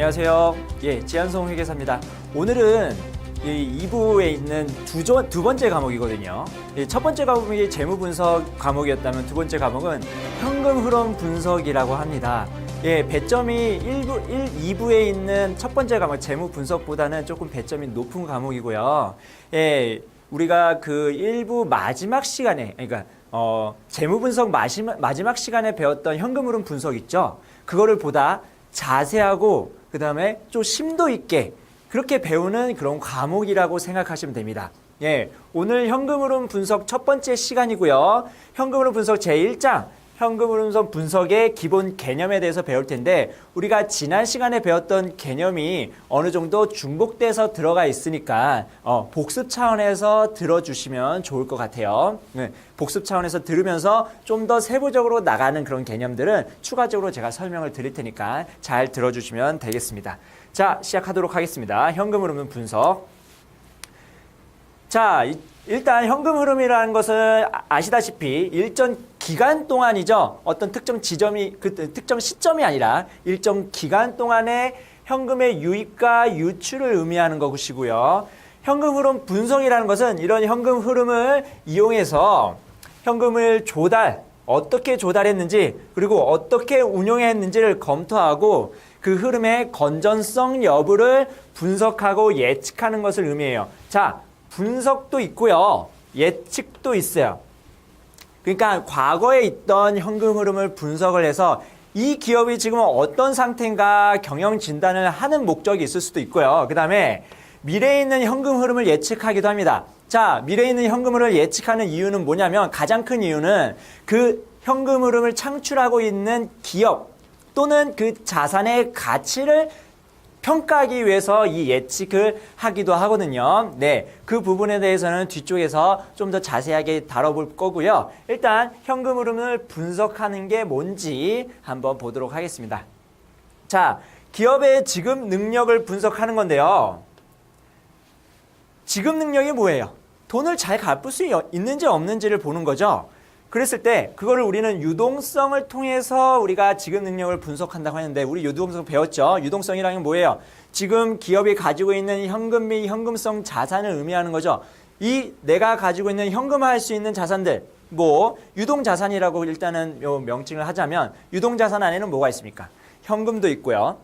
안녕하세요. 예, 지한성 회계사입니다. 오늘은 이 2부에 있는 두, 조, 두 번째 과목이거든요. 예, 첫 번째 과목이 재무 분석 과목이었다면 두 번째 과목은 현금 흐름 분석이라고 합니다. 예, 배점이 1부, 1, 2부에 있는 첫 번째 과목 재무 분석보다는 조금 배점이 높은 과목이고요. 예, 우리가 그 1부 마지막 시간에, 그러니까 어, 재무 분석 마지막, 마지막 시간에 배웠던 현금 흐름 분석 있죠? 그거를 보다 자세하고 그 다음에 좀 심도 있게 그렇게 배우는 그런 과목이라고 생각하시면 됩니다. 예, 오늘 현금 흐름 분석 첫 번째 시간이고요. 현금 흐름 분석 제1장 현금 흐름 분석의 기본 개념에 대해서 배울 텐데 우리가 지난 시간에 배웠던 개념이 어느 정도 중복돼서 들어가 있으니까 어, 복습 차원에서 들어주시면 좋을 것 같아요. 네, 복습 차원에서 들으면서 좀 더 세부적으로 나가는 그런 개념들은 추가적으로 제가 설명을 드릴 테니까 잘 들어주시면 되겠습니다. 자, 시작하도록 하겠습니다. 현금 흐름 분석. 자, 이- 일단 현금 흐름이라는 것은 아- 아시다시피 일정 기간 동안이죠. 어떤 특정 지점이 그 특정 시점이 아니라 일정 기간 동안의 현금의 유입과 유출을 의미하는 것이고요. 현금 흐름 분석이라는 것은 이런 현금 흐름을 이용해서 현금을 조달 어떻게 조달했는지 그리고 어떻게 운용했는지를 검토하고 그 흐름의 건전성 여부를 분석하고 예측하는 것을 의미해요. 자, 분석도 있고요. 예측도 있어요. 그러니까 과거에 있던 현금 흐름을 분석을 해서 이 기업이 지금 어떤 상태인가 경영 진단을 하는 목적이 있을 수도 있고요. 그 다음에 미래에 있는 현금 흐름을 예측하기도 합니다. 자, 미래에 있는 현금 흐름을 예측하는 이유는 뭐냐면 가장 큰 이유는 그 현금 흐름을 창출하고 있는 기업 또는 그 자산의 가치를 평가하기 위해서 이 예측을 하기도 하거든요. 네. 그 부분에 대해서는 뒤쪽에서 좀 더 자세하게 다뤄볼 거고요. 일단 현금 흐름을 분석하는 게 뭔지 한번 보도록 하겠습니다. 자, 기업의 지급 능력을 분석하는 건데요. 지급 능력이 뭐예요? 돈을 잘 갚을 수 있는지 없는지를 보는 거죠. 그랬을 때 그거를 우리는 유동성을 통해서 우리가 지급 능력을 분석한다고 하는데 우리 유동성 배웠죠. 유동성이라는 게 뭐예요? 지금 기업이 가지고 있는 현금 및 현금성 자산을 의미하는 거죠. 이 내가 가지고 있는 현금화할 수 있는 자산들 뭐 유동 자산이라고 일단은 요 명칭을 하자면 유동 자산 안에는 뭐가 있습니까? 현금도 있고요.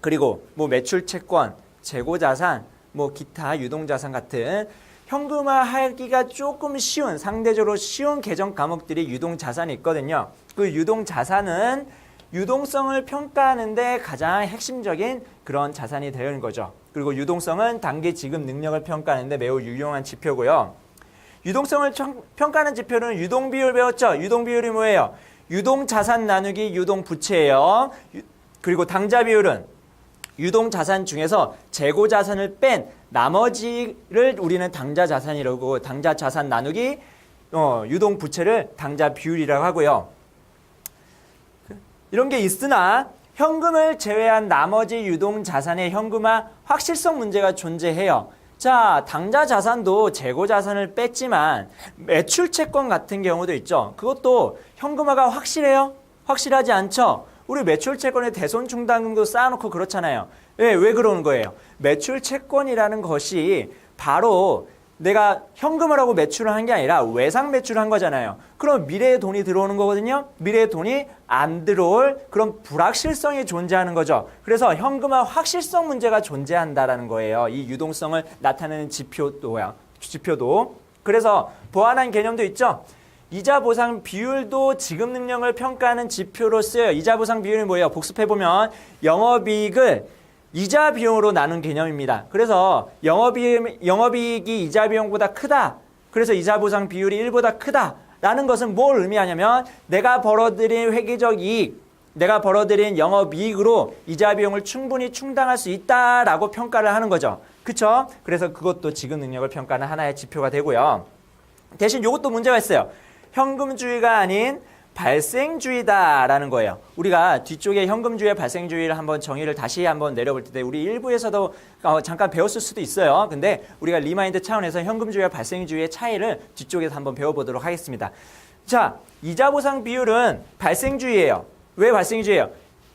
그리고 뭐 매출 채권, 재고 자산, 뭐 기타 유동 자산 같은 현금화하기가 조금 쉬운 상대적으로 쉬운 계정 과목들이 유동 자산이 있거든요. 그 유동 자산은 유동성을 평가하는데 가장 핵심적인 그런 자산이 되는 거죠. 그리고 유동성은 단기 지급 능력을 평가하는데 매우 유용한 지표고요. 유동성을 청- 평가하는 지표는 유동 비율 배웠죠. 유동 비율이 뭐예요? 유동 자산 나누기 유동 부채예요. 유- 그리고 당자 비율은 유동 자산 중에서 재고 자산을 뺀 나머지를 우리는 당자 자산이라고 당자 자산 나누기 어, 유동 부채를 당자 비율이라고 하고요. 이런 게 있으나 현금을 제외한 나머지 유동 자산의 현금화 확실성 문제가 존재해요. 자, 당자 자산도 재고 자산을 뺐지만 매출 채권 같은 경우도 있죠. 그것도 현금화가 확실해요? 확실하지 않죠. 우리 매출 채권에 대손 충당금도 쌓아놓고 그렇잖아요. 왜, 왜 그러는 거예요? 매출 채권이라는 것이 바로 내가 현금을 하고 매출을 한 게 아니라 외상 매출을 한 거잖아요. 그럼 미래에 돈이 들어오는 거거든요. 미래에 돈이 안 들어올 그런 불확실성이 존재하는 거죠. 그래서 현금화 확실성 문제가 존재한다라는 거예요. 이 유동성을 나타내는 지표도야. 지표도. 그래서 보완한 개념도 있죠. 이자 보상 비율도 지급 능력을 평가하는 지표로 쓰여요. 이자 보상 비율이 뭐예요? 복습해 보면 영업이익을 이자 비용으로 나눈 개념입니다. 그래서 영업이익, 영업이익이 이자 비용보다 크다. 그래서 이자 보상 비율이 1보다 크다. 라는 것은 뭘 의미하냐면 내가 벌어들인 회계적 이익, 내가 벌어들인 영업이익으로 이자 비용을 충분히 충당할 수 있다라고 평가를 하는 거죠. 그쵸? 그래서 그것도 지급 능력을 평가하는 하나의 지표가 되고요. 대신 이것도 문제가 있어요. 현금주의가 아닌 발생주의다라는 거예요. 우리가 뒤쪽에 현금주의, 발생주의를 한번 정의를 다시 한번 내려볼 때 우리 일부에서도 어, 잠깐 배웠을 수도 있어요. 근데 우리가 리마인드 차원에서 현금주의와 발생주의의 차이를 뒤쪽에서 한번 배워보도록 하겠습니다. 자, 이자 보상 비율은 발생주의예요. 왜 발생주의예요?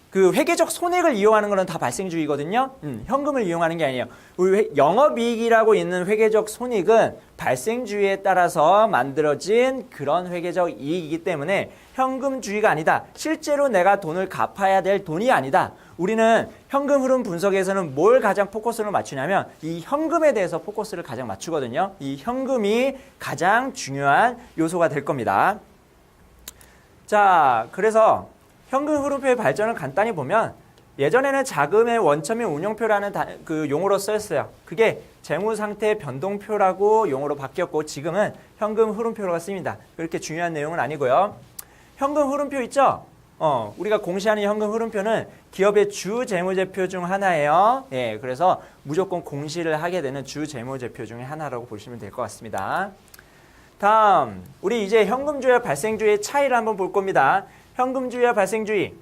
그 회계적 손익을 이용하는 거는 다 발생주의거든요. 음, 현금을 이용하는 게 아니에요. 우리 회- 영업이익이라고 있는 회계적 손익은 발생주의에 따라서 만들어진 그런 회계적 이익이기 때문에 현금주의가 아니다. 실제로 내가 돈을 갚아야 될 돈이 아니다. 우리는 현금 흐름 분석에서는 뭘 가장 포커스를 맞추냐면 이 현금에 대해서 포커스를 가장 맞추거든요. 이 현금이 가장 중요한 요소가 될 겁니다. 자, 그래서 현금 흐름표의 발전을 간단히 보면 예전에는 자금의 원점의 운용표라는 다- 그 용어로 쓰였어요. 그게 재무 상태 변동표라고 용어로 바뀌었고 지금은 현금 흐름표가 쓰입니다. 그렇게 중요한 내용은 아니고요. 현금 흐름표 있죠? 어, 우리가 공시하는 현금 흐름표는 기업의 주 재무제표 중 하나예요. 예, 그래서 무조건 공시를 하게 되는 주 재무제표 중에 하나라고 보시면 될 것 같습니다. 다음, 우리 이제 현금주의와 발생주의의 차이를 한번 볼 겁니다. 현금주의와 발생주의.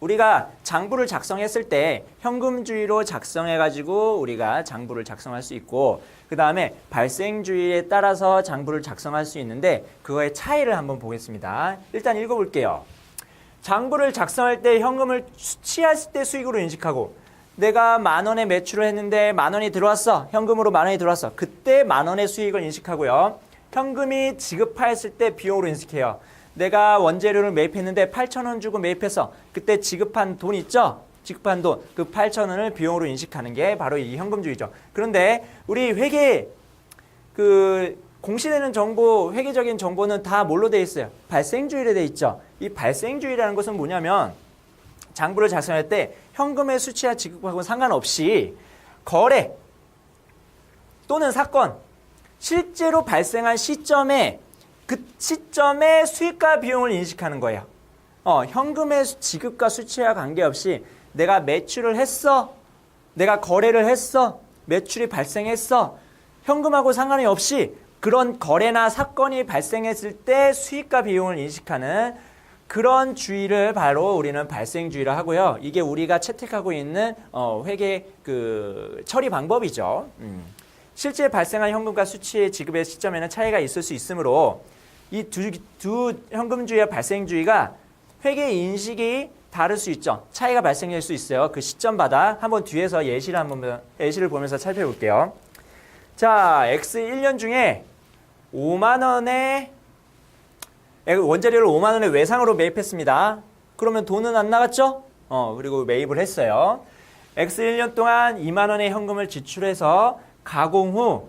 우리가 장부를 작성했을 때 현금주의로 작성해가지고 우리가 장부를 작성할 수 있고 그 다음에 발생주의에 따라서 장부를 작성할 수 있는데 그거의 차이를 한번 보겠습니다. 일단 읽어볼게요. 장부를 작성할 때 현금을 수취했을 때 수익으로 인식하고 내가 만 원의 매출을 했는데 만 원이 들어왔어. 현금으로 만 원이 들어왔어. 그때 만 원의 수익을 인식하고요. 현금이 지급하였을 때 비용으로 인식해요. 내가 원재료를 매입했는데 8천 원 주고 매입했어. 그때 지급한 돈 있죠? 지급한 돈, 그 8천 원을 비용으로 인식하는 게 바로 이 현금주의죠. 그런데 우리 회계 그 공시되는 정보, 회계적인 정보는 다 뭘로 돼 있어요? 발생주의로 돼 있죠. 이 발생주의라는 것은 뭐냐면 장부를 작성할 때 현금의 수치와 지급하고 상관없이 거래 또는 사건 실제로 발생한 시점에 그 시점의 수익과 비용을 인식하는 거예요. 어, 현금의 수- 지급과 수치와 관계없이 내가 매출을 했어. 내가 거래를 했어. 매출이 발생했어. 현금하고 상관이 없이 그런 거래나 사건이 발생했을 때 수익과 비용을 인식하는 그런 주의를 바로 우리는 발생주의라 하고요. 이게 우리가 채택하고 있는 어, 회계 그 처리 방법이죠. 음. 실제 발생한 현금과 수치의 지급의 시점에는 차이가 있을 수 있으므로 이 두 두 현금주의와 발생주의가 회계 인식이 다를 수 있죠. 차이가 발생할 수 있어요. 그 시점마다 한번 뒤에서 예시를 한번 예시를 보면서 살펴볼게요. 자, X 1년 중에 5만 원의 원자료를 5만 원의 외상으로 매입했습니다. 그러면 돈은 안 나갔죠? 어, 그리고 매입을 했어요. X 1년 동안 2만 원의 현금을 지출해서 가공 후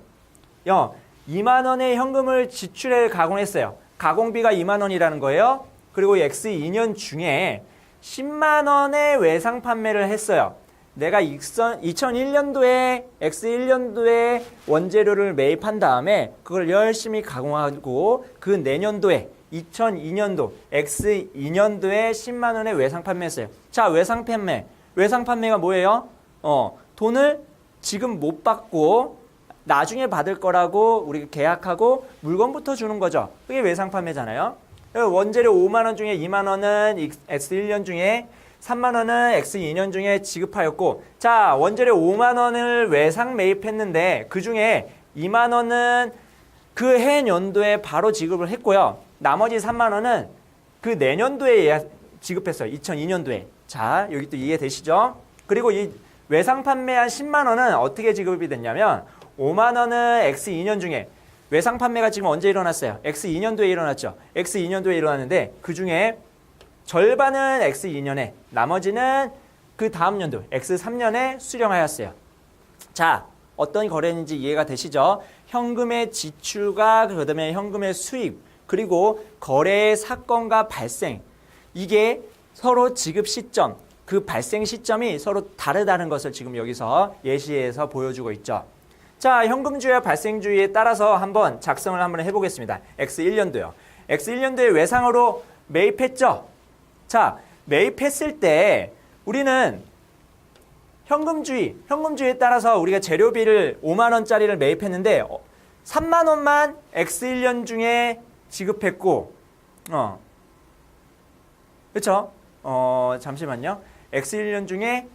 야, 2만 원의 현금을 지출해 가공했어요. 가공비가 2만 원이라는 거예요. 그리고 X 2년 중에 10만 원의 외상 판매를 했어요. 내가 2001년도에 X 1년도에 원재료를 매입한 다음에 그걸 열심히 가공하고 그 내년도에 2002년도 X 2년도에 10만 원의 외상 판매했어요. 자, 외상 판매. 외상 판매가 뭐예요? 어, 돈을 지금 못 받고 나중에 받을 거라고 우리가 계약하고 물건부터 주는 거죠. 그게 외상 판매잖아요. 원재료 5만 원 중에 2만 원은 X 1년 중에 3만 원은 X 2년 중에 지급하였고 자, 원재료 5만 원을 외상 매입했는데 그 중에 2만 원은 그 해 연도에 바로 지급을 했고요. 나머지 3만 원은 그 내년도에 지급했어요. 2002년도에. 자, 여기 또 이해되시죠? 그리고 이 외상 판매한 10만 원은 어떻게 지급이 됐냐면 5만 원은 X 2년 중에 외상 판매가 지금 언제 일어났어요? X 2년도에 일어났죠. X 2년도에 일어났는데 그 중에 절반은 X 2년에 나머지는 그 다음 연도 X 3년에 수령하였어요. 자, 어떤 거래인지 이해가 되시죠? 현금의 지출과 그다음에 현금의 수입 그리고 거래의 사건과 발생 이게 서로 지급 시점 그 발생 시점이 서로 다르다는 것을 지금 여기서 예시에서 보여주고 있죠. 자, 현금주의와 발생주의에 따라서 한번 작성을 한번 해보겠습니다. X 1년도요. X 1년도에 외상으로 매입했죠. 자, 매입했을 때 우리는 현금주의, 현금주의에 따라서 우리가 재료비를 5만 원짜리를 매입했는데 어, 3만 원만 X 1년 중에 지급했고, 어, 그렇죠? 어, 잠시만요. X 1년 중에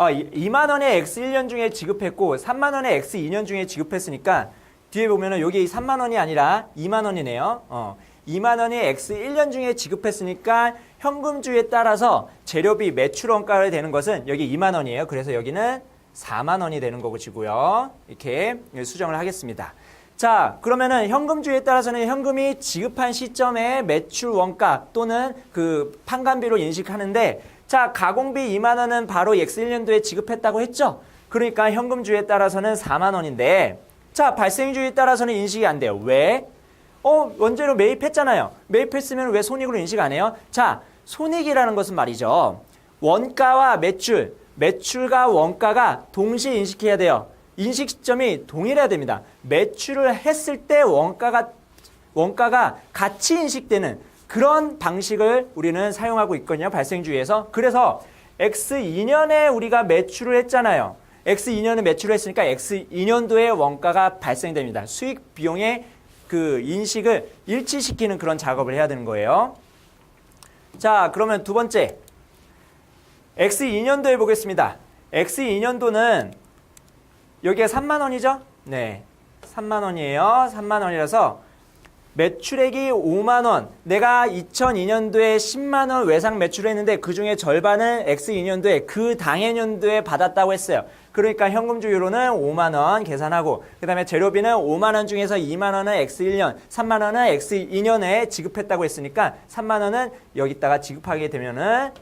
아, 2만 원의 X 1년 중에 지급했고 3만 원의 X 2년 중에 지급했으니까 뒤에 보면은 여기 3만 원이 아니라 2만 원이네요. 어. 2만 원이 X1년 중에 지급했으니까 현금주에 따라서 재료비 매출 원가가 되는 것은 여기 2만 원이에요. 그래서 여기는 4만 원이 되는 거고요. 이렇게 수정을 하겠습니다. 자, 그러면은 현금주에 따라서는 현금이 지급한 시점에 매출 원가 또는 그 판관비로 인식하는데 자, 가공비 2만 원은 바로 X1년도에 지급했다고 했죠? 그러니까 현금주에 따라서는 4만 원인데 자, 발생주에 따라서는 인식이 안 돼요. 왜? 어, 원재료 매입했잖아요. 매입했으면 왜 손익으로 인식 안 해요? 자, 손익이라는 것은 말이죠. 원가와 매출, 매출과 원가가 동시에 인식해야 돼요. 인식 시점이 동일해야 됩니다. 매출을 했을 때 원가가 원가가 같이 인식되는 그런 방식을 우리는 사용하고 있거든요. 발생주의에서. 그래서 X2년에 우리가 매출을 했잖아요. X2년에 매출을 했으니까 X2년도에 원가가 발생됩니다. 수익 비용의 그 인식을 일치시키는 그런 작업을 해야 되는 거예요. 자, 그러면 두 번째. X2년도에 보겠습니다. X2년도는 여기가 3만 원이죠? 네. 3만 원이에요. 3만 원이라서 매출액이 5만 원. 내가 2002년도에 10만 원 외상 매출을 했는데 그 중에 절반을 X2년도에 그 당해 년도에 받았다고 했어요. 그러니까 현금주유로는 5만 원 계산하고 그다음에 재료비는 5만 원 중에서 2만 원은 X1년, 3만 원은 X2년에 지급했다고 했으니까 3만 원은 여기다가 지급하게 되면은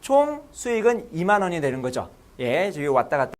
총 수익은 2만 원이 되는 거죠. 예, 저기 왔다 갔다